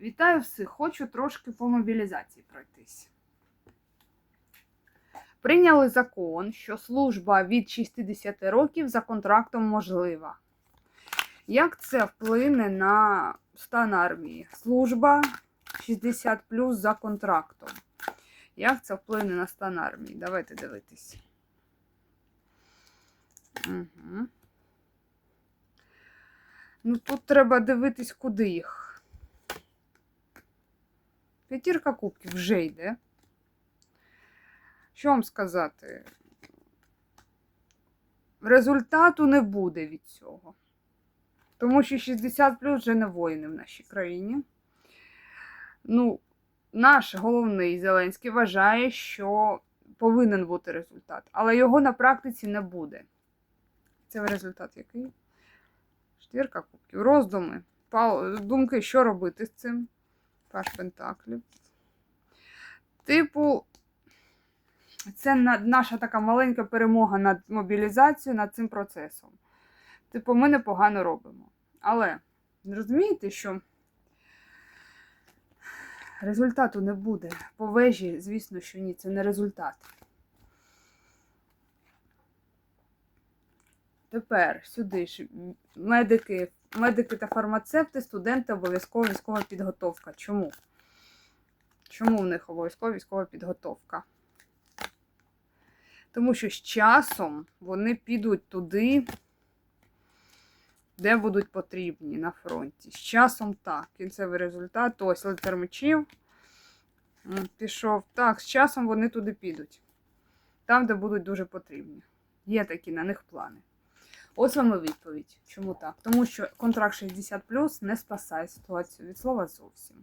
Вітаю всіх! Хочу трошки по мобілізації пройтись. Прийняли закон, що служба від 60 років за контрактом можлива. Як це вплине на стан армії? Служба 60 плюс за контрактом. Як це вплине на стан армії? Давайте дивитись. Угу. Ну, тут треба дивитись, куди їх. П'ятірка кубків вже йде. Що вам сказати? Результату не буде від цього. Тому що 60 плюс вже не воїни в нашій країні. Ну, наш головний Зеленський вважає, що повинен бути результат, але його на практиці не буде. Це результат який? Четвірка кубків. Роздуми. Думки, що робити з цим? Паш Пентаклів. Типу, це наша така маленька перемога над мобілізацією, над цим процесом. Типу, ми непогано робимо. Але розумієте, що результату не буде. По вежі, звісно, що ні, це не результат. Тепер сюди ж медики, медики та фармацевти, студенти, обов'язкова військова підготовка. Чому? Чому в них обов'язкова військова підготовка? Тому що з часом вони підуть туди, де будуть потрібні на фронті. З часом так. Кінцевий результат. Ось лицар мечів. Пішов. Так, з часом вони туди підуть. Там, де будуть дуже потрібні. Є такі на них плани. Ось вам і відповідь. Чому так? Тому що контракт 60 не спасає ситуацію від слова зовсім.